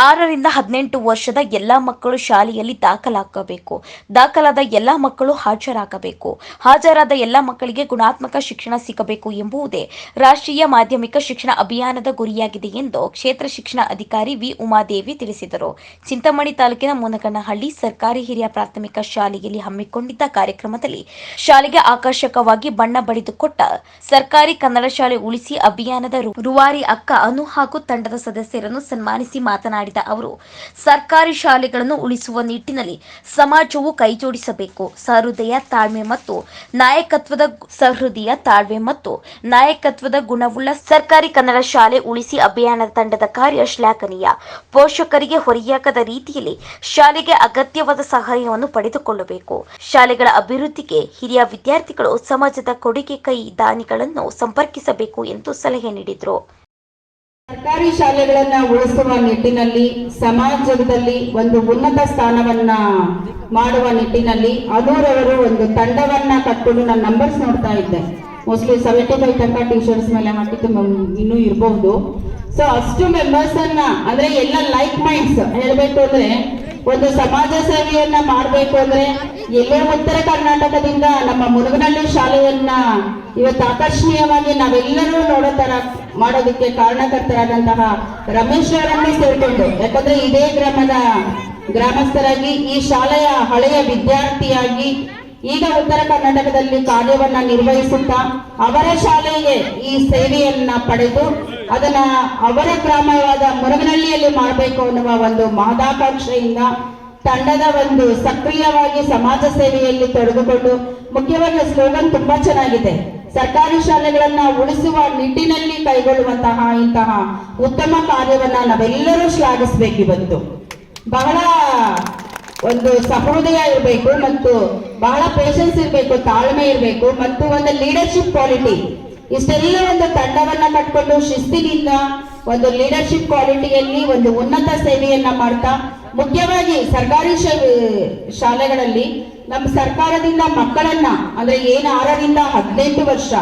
ಆರರಿಂದ ಹದಿನೆಂಟು ವರ್ಷದ ಎಲ್ಲ ಮಕ್ಕಳು ಶಾಲೆಯಲ್ಲಿ ದಾಖಲಾಗಬೇಕು. ದಾಖಲಾದ ಎಲ್ಲ ಮಕ್ಕಳು ಹಾಜರಾಗಬೇಕು. ಹಾಜರಾದ ಎಲ್ಲ ಮಕ್ಕಳಿಗೆ ಗುಣಾತ್ಮಕ ಶಿಕ್ಷಣ ಸಿಗಬೇಕು ಎಂಬುದೇ ರಾಷ್ಟ್ರೀಯ ಮಾಧ್ಯಮಿಕ ಶಿಕ್ಷಣ ಅಭಿಯಾನದ ಗುರಿಯಾಗಿದೆ ಎಂದು ಕ್ಷೇತ್ರ ಶಿಕ್ಷಣ ಅಧಿಕಾರಿ ವಿ. ಉಮಾದೇವಿ ತಿಳಿಸಿದರು. ಚಿಂತಾಮಣಿ ತಾಲೂಕಿನ ಮುನಗನಹಳ್ಳಿ ಸರ್ಕಾರಿ ಹಿರಿಯ ಪ್ರಾಥಮಿಕ ಶಾಲೆಯಲ್ಲಿ ಹಮ್ಮಿಕೊಂಡಿದ್ದ ಕಾರ್ಯಕ್ರಮದಲ್ಲಿ ಶಾಲೆಗೆ ಆಕರ್ಷಕವಾಗಿ ಬಣ್ಣ ಬಡಿದುಕೊಟ್ಟ ಸರ್ಕಾರಿ ಕನ್ನಡ ಶಾಲೆ ಉಳಿಸಿ ಅಭಿಯಾನದ ರೂವಾರಿ ಅಕ್ಕ ಅನು ಹಾಗೂ ತಂಡದ ಸದಸ್ಯರನ್ನು ಸನ್ಮಾನಿಸಿ ಮಾತನಾಡಿದ ಅವರು, ಸರ್ಕಾರಿ ಶಾಲೆಗಳನ್ನು ಉಳಿಸುವ ನಿಟ್ಟಿನಲ್ಲಿ ಸಮಾಜವು ಕೈಜೋಡಿಸಬೇಕು. ಸಹೃದಯ, ತಾಳ್ಮೆ ಮತ್ತು ನಾಯಕತ್ವದ ಸಹೃದಯ, ತಾಳ್ಮೆ ಮತ್ತು ನಾಯಕತ್ವದ ಗುಣವುಳ್ಳ ಸರ್ಕಾರಿ ಕನ್ನಡ ಶಾಲೆ ಉಳಿಸಿ ಅಭಿಯಾನದ ತಂಡದ ಕಾರ್ಯ ಶ್ಲಾಘನೀಯ. ಪೋಷಕರಿಗೆ ಹೊರೆಯಾಗದ ರೀತಿಯಲ್ಲಿ ಶಾಲೆಗೆ ಅಗತ್ಯವಾದ ಸಹಾಯವನ್ನು ಪಡೆದುಕೊಳ್ಳಬೇಕು. ಶಾಲೆಗಳ ಅಭಿವೃದ್ಧಿಗೆ ಹಿರಿಯ ವಿದ್ಯಾರ್ಥಿಗಳು ಸಮಾಜದ ಕೊಡುಗೆ ಕೈ ದಾನಿಗಳನ್ನು ಸಂಪರ್ಕಿಸಬೇಕು ಎಂದು ಸಲಹೆ ನೀಡಿದರು. ಸರ್ಕಾರಿ ಶಾಲೆಗಳನ್ನ ಉಳಿಸುವ ನಿಟ್ಟಿನಲ್ಲಿ ಸಮಾಜದಲ್ಲಿ ಒಂದು ಉನ್ನತ ಸ್ಥಾನವನ್ನ ಮಾಡುವ ನಿಟ್ಟಿನಲ್ಲಿ ಅದೂರವರು ಒಂದು ತಂಡವನ್ನ ಕಟ್ಟಲು ನಾನು ನಂಬರ್ಸ್ ನೋಡ್ತಾ ಇದ್ದೆ. ಮೋಸ್ಟ್ಲಿ ಸೆವೆಂಟಿ ಫೈವ್ ತನಕ ಟಿ ಶರ್ಟ್ಸ್ ಮೇಲೆ ಮ್- ಇನ್ನೂ ಇರಬಹುದು ಸೊ ಅಷ್ಟು ಮೆಂಬರ್ಸ್ ಅನ್ನ, ಅಂದ್ರೆ ಎಲ್ಲ ಲೈಕ್ ಮೈಂಡ್ಸ್ ಹೇಳ್ಬೇಕು ಅಂದ್ರೆ ಒಂದು ಸಮಾಜ ಸೇವೆಯನ್ನ ಮಾಡಬೇಕು ಅಂದ್ರೆ ಎಲ್ಲೇ ಉತ್ತರ ಕರ್ನಾಟಕದಿಂದ ನಮ್ಮ ಮುರುಗನಹಳ್ಳಿ ಶಾಲೆಯನ್ನ ಇವತ್ತು ಆಕರ್ಷಣೀಯವಾಗಿ ನಾವೆಲ್ಲರೂ ನೋಡೋ ತರ ಮಾಡೋದಕ್ಕೆ ಕಾರಣಕರ್ತರಾದಂತಹ ರಮೇಶ್ ಅವರನ್ನೇ ಸೇರ್ಕೊಂಡು, ಯಾಕಂದ್ರೆ ಇದೇ ಗ್ರಾಮದ ಗ್ರಾಮಸ್ಥರಾಗಿ ಈ ಶಾಲೆಯ ಹಳೆಯ ವಿದ್ಯಾರ್ಥಿಯಾಗಿ ಈಗ ಉತ್ತರ ಕರ್ನಾಟಕದಲ್ಲಿ ಕಾರ್ಯವನ್ನ ನಿರ್ವಹಿಸುತ್ತಾ ಅವರ ಶಾಲೆಗೆ ಈ ಸೇವೆಯನ್ನ ಪಡೆದು ಅದನ್ನ ಅವರ ಗ್ರಾಮವಾದ ಮುರಗನಹಳ್ಳಿಯಲ್ಲಿ ಮಾಡಬೇಕು ಅನ್ನುವ ಒಂದು ಮಹದಾಕಾಂಕ್ಷೆಯಿಂದ ತಂಡದ ಒಂದು ಸಕ್ರಿಯವಾಗಿ ಸಮಾಜ ಸೇವೆಯಲ್ಲಿ ತೊಡಗಿಕೊಂಡು ಮುಖ್ಯವಾಗಿ ಸ್ಲೋಗನ್ ತುಂಬಾ ಚೆನ್ನಾಗಿದೆ. ಸರ್ಕಾರಿ ಶಾಲೆಗಳನ್ನ ಉಳಿಸುವ ನಿಟ್ಟಿನಲ್ಲಿ ಕೈಗೊಳ್ಳುವಂತಹ ಇಂತಹ ಉತ್ತಮ ಕಾರ್ಯವನ್ನ ನಾವೆಲ್ಲರೂ ಶ್ಲಾಘಿಸಬೇಕಿವತ್ತು ಬಹಳ ಒಂದು ಸಹೃದಯ ಇರಬೇಕು ಮತ್ತು ಬಹಳ ಪೇಷನ್ಸ್ ಇರಬೇಕು, ತಾಳ್ಮೆ ಇರಬೇಕು ಮತ್ತು ಒಂದು ಲೀಡರ್ಶಿಪ್ ಕ್ವಾಲಿಟಿ ಇಷ್ಟೆಲ್ಲ ಒಂದು ತಂಡವನ್ನ ಕಟ್ಕೊಂಡು ಶಿಸ್ತಿನಿಂದ ಒಂದು ಲೀಡರ್ಶಿಪ್ ಕ್ವಾಲಿಟಿಯಲ್ಲಿ ಒಂದು ಉನ್ನತ ಸೇವೆಯನ್ನ ಮಾಡ್ತಾ ಮುಖ್ಯವಾಗಿ ಸರ್ಕಾರಿ ಶಾಲೆಗಳಲ್ಲಿ ನಮ್ಮ ಸರ್ಕಾರದಿಂದ ಮಕ್ಕಳನ್ನ, ಅಂದ್ರೆ ಏನು ಆರರಿಂದ ಹದಿನೆಂಟು ವರ್ಷ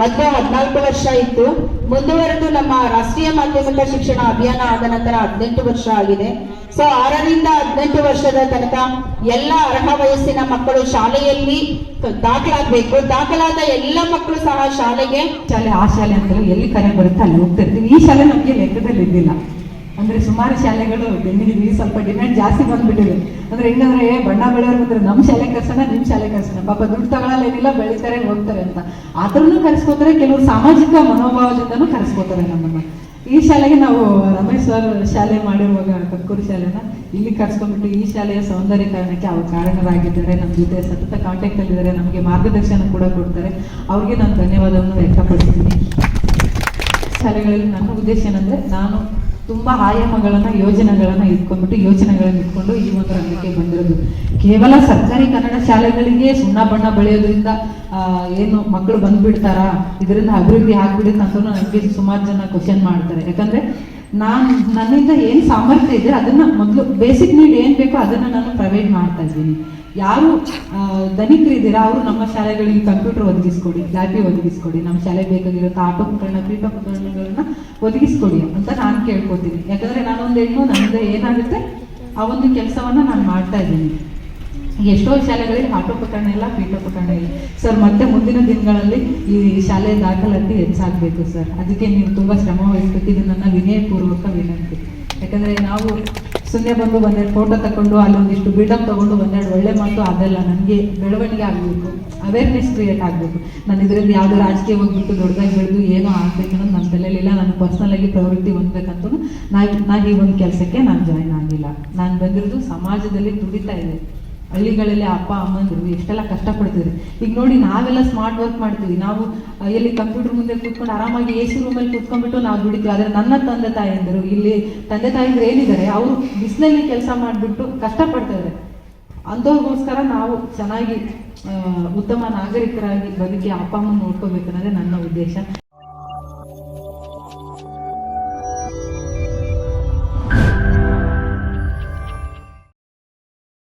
ಮೊದಲು ಹದಿನಾಲ್ಕು ವರ್ಷ ಇತ್ತು, ಮುಂದುವರೆದು ನಮ್ಮ ರಾಷ್ಟ್ರೀಯ ಮಾಧ್ಯಮಿಕ ಶಿಕ್ಷಣ ಅಭಿಯಾನ ಆದ ನಂತರ ಹದಿನೆಂಟು ವರ್ಷ ಆಗಿದೆ. ಸೊ ಆರರಿಂದ ಹದಿನೆಂಟು ವರ್ಷದ ತನಕ ಎಲ್ಲ ಅರ್ಹ ವಯಸ್ಸಿನ ಮಕ್ಕಳು ಶಾಲೆಯಲ್ಲಿ ದಾಖಲಾಗಬೇಕು. ದಾಖಲಾದ ಎಲ್ಲ ಮಕ್ಕಳು ಸಹ ಶಾಲೆಗೆ ಶಾಲೆ, ಆ ಶಾಲೆ ಅಂತ ಎಲ್ಲಿ ಕರೆ ಬರುತ್ತೆ ಅಲ್ಲಿ ಹೋಗ್ತಿರ್ತೀವಿ ಈ ಶಾಲೆ ನಮಗೆ ಲೆಕ್ಕದಲ್ಲಿ ಇದ್ದಿಲ್ಲ. ಅಂದ್ರೆ ಸುಮಾರು ಶಾಲೆಗಳು ಬೆನ್ನಿಗೆ ಸ್ವಲ್ಪ ಡಿಮ್ಯಾಂಡ್ ಜಾಸ್ತಿ ಬಂದ್ಬಿಟ್ಟಿದೆ. ಅಂದ್ರೆ ಏ, ಬಣ್ಣ ಬೆಳೆಯೋರು ಮಾತ್ರ ನಮ್ಮ ಶಾಲೆ ಕರ್ಸೋಣ ನಿಮ್ ಶಾಲೆ ಕರ್ಸೋಣ. ಪಾಪ ದುಡ್ಡು ಏನಿಲ್ಲ ಬೆಳಿತಾರೆ ಹೋಗ್ತಾರೆ ಅಂತ. ಅದನ್ನು ಕರೆಸ್ಕೋತಾರೆ ಕೆಲವರು ಸಾಮಾಜಿಕ ಮನೋಭಾವದಿಂದನೂ ಕರೆಸ್ಕೋತಾರೆ ನಮ್ಮನ್ನ. ಈ ಶಾಲೆಗೆ ನಾವು ರಮೇಶ್ ಸರ್ ಶಾಲೆ ಮಾಡಿರುವಾಗ ಕಕ್ಕೂರು ಶಾಲೆನ ಇಲ್ಲಿ ಕರ್ಸ್ಕೊಂಡ್ಬಿಟ್ಟು ಈ ಶಾಲೆಯ ಸೌಂದರ್ಯೀಕರಣಕ್ಕೆ ಅವ್ರು ಕಾರಣರಾಗಿದ್ದಾರೆ. ನಮ್ಮ ಜೊತೆ ಸತತ ಕಾಂಟ್ಯಾಕ್ಟ್ ಅಲ್ಲಿದ್ದಾರೆ. ನಮಗೆ ಮಾರ್ಗದರ್ಶನ ಕೂಡ ಕೊಡ್ತಾರೆ. ಅವ್ರಿಗೆ ನಾನು ಧನ್ಯವಾದವನ್ನು ವ್ಯಕ್ತಪಡಿಸ್ತೀನಿ. ಶಾಲೆಗಳಲ್ಲಿ ನನ್ನ ಉದ್ದೇಶ ಏನಂದ್ರೆ ನಾನು ತುಂಬಾ ಆಯಾಮಗಳನ್ನ ಯೋಜನೆಗಳನ್ನ ಇಟ್ಕೊಂಡ್ಬಿಟ್ಟು ಯೋಚನೆಗಳನ್ನ ಇಟ್ಕೊಂಡು ಈ ಒಂದು ರಂಗಕ್ಕೆ ಬಂದಿರೋದು. ಕೇವಲ ಸರ್ಕಾರಿ ಕನ್ನಡ ಶಾಲೆಗಳಿಗೆ ಸುಣ್ಣ ಬಣ್ಣ ಬೆಳೆಯೋದ್ರಿಂದ ಏನು ಮಕ್ಕಳು ಬಂದ್ಬಿಡ್ತಾರಾ? ಇದರಿಂದ ಅಭಿವೃದ್ಧಿ ಆಗ್ಬಿಡುತ್ತೆ ಅಂತ ನನಗೆ ಸುಮಾರು ಜನ ಕ್ವಶನ್ ಮಾಡ್ತಾರೆ. ಯಾಕಂದ್ರೆ ನಾನು, ನನ್ನಿಂದ ಏನ್ ಸಾಮರ್ಥ್ಯ ಇದೆ ಅದನ್ನ ಮೊದಲು ಬೇಸಿಕ್ ನೀಡ್ ಏನ್ ಬೇಕೋ ಅದನ್ನ ನಾನು ಪ್ರೊವೈಡ್ ಮಾಡ್ತಾ ಇದ್ದೀನಿ. ಯಾರು ಧನಿಕರಿದ್ದೀರಾ, ಅವರು ನಮ್ಮ ಶಾಲೆಗಳಿಗೆ ಕಂಪ್ಯೂಟರ್ ಒದಗಿಸ್ಕೊಡಿ ಲ್ಯಾಬಿ ಒದಗಿಸ್ಕೊಡಿ, ನಮ್ಮ ಶಾಲೆಗೆ ಬೇಕಾಗಿರೋ ಆಟೋಪಕರಣ ಪೀಠೋಪಕರಣಗಳನ್ನ ಒದಗಿಸ್ಕೊಡಿ ಅಂತ ನಾನು ಕೇಳ್ಕೊತೀನಿ. ಯಾಕಂದ್ರೆ ನಾನೊಂದು ಹೆಣ್ಣು ನಮ್ದು ಏನಾಗುತ್ತೆ? ಆ ಒಂದು ಕೆಲಸವನ್ನ ನಾನು ಮಾಡ್ತಾ ಇದ್ದೀನಿ. ಎಷ್ಟೋ ಶಾಲೆಗಳಲ್ಲಿ ಆಟೋಪಕರಣ ಇಲ್ಲ ಪೀಠೋಪಕರಣ ಇಲ್ಲ. ಸರ್, ಮತ್ತೆ ಮುಂದಿನ ದಿನಗಳಲ್ಲಿ ಈ ಶಾಲೆಯ ದಾಖಲಾತಿ ಹೆಚ್ಚಾಗಬೇಕು ಸರ್. ಅದಕ್ಕೆ ನೀವು ತುಂಬಾ ಶ್ರಮ ವಹಿಸ್ಬೇಕು. ಇದು ನನ್ನ ವಿನಯಪೂರ್ವಕ ವಿನಂತಿ. ಯಾಕಂದ್ರೆ ನಾವು ಸುಮ್ಮನೆ ಬಂದು ಒಂದೆರಡು ಫೋಟೋ ತಗೊಂಡು ಅಲ್ಲೊಂದಿಷ್ಟು ಬಿಲ್ಡಪ್ ತಗೊಂಡು ಒಂದೆರಡು ಒಳ್ಳೆ ಮಾತು ಅದೆಲ್ಲ ನನಗೆ ಬೆಳವಣಿಗೆ ಆಗಬೇಕು. ಅವೇರ್ನೆಸ್ ಕ್ರಿಯೇಟ್ ಆಗಬೇಕು. ನಾನು ಇದರಲ್ಲಿ ಯಾವುದೇ ರಾಜಕೀಯ ಹೋಗ್ಬಿಟ್ಟು ದೊಡ್ಡದಾಗಿ ಬೆಳೆದು ಏನೋ ಆಗಬೇಕು ಅನ್ನೋದು ನನ್ನ ತಲೆಯಲ್ಲಿಲ್ಲ ನಾನು ಪರ್ಸ್ನಲಾಗಿ ಪ್ರವೃತ್ತಿ ಹೊಂದಬೇಕಂತೂ ನಾ ನಾನು ಈ ಒಂದು ಕೆಲಸಕ್ಕೆ ನಾನು ಜಾಯ್ನ್ ಆಗಿಲ್ಲ. ನಾನು ಬಂದಿರೋದು ಸಮಾಜದಲ್ಲಿ ದುಡಿತಾ ಇದೆ. ಹಳ್ಳಿಗಳಲ್ಲಿ ಅಪ್ಪ ಅಮ್ಮಂದಿರು ಎಷ್ಟೆಲ್ಲ ಕಷ್ಟ ಪಡ್ತಿದ್ರು ಈಗ ನೋಡಿ, ನಾವೆಲ್ಲ ಸ್ಮಾರ್ಟ್ ವರ್ಕ್ ಮಾಡ್ತೀವಿ. ನಾವು ಎಲ್ಲಿ ಕಂಪ್ಯೂಟರ್ ಮುಂದೆ ಕೂತ್ಕೊಂಡು ಆರಾಮಾಗಿ ಎ ಸಿ ರೂಮಲ್ಲಿ ಕೂತ್ಕೊಂಡ್ಬಿಟ್ಟು ನಾವು ದುಡಿತೀವಿ. ಆದರೆ ನನ್ನ ತಂದೆ ತಾಯಿಯಂದರು ಇಲ್ಲಿ ತಂದೆ ತಾಯಿದ್ರು ಏನಿದ್ದಾರೆ? ಅವರು ಬಿಸಿಲಲ್ಲಿ ಕೆಲಸ ಮಾಡಿಬಿಟ್ಟು ಕಷ್ಟಪಡ್ತಾರೆ ಅಂಥವ್ರಿಗೋಸ್ಕರ ನಾವು ಚೆನ್ನಾಗಿ ಉತ್ತಮ ನಾಗರಿಕರಾಗಿ ಬದುಕಿ ಅಪ್ಪ, ಅಮ್ಮನ ನೋಡ್ಕೋಬೇಕನ್ನೋದೇ ನನ್ನ ಉದ್ದೇಶ.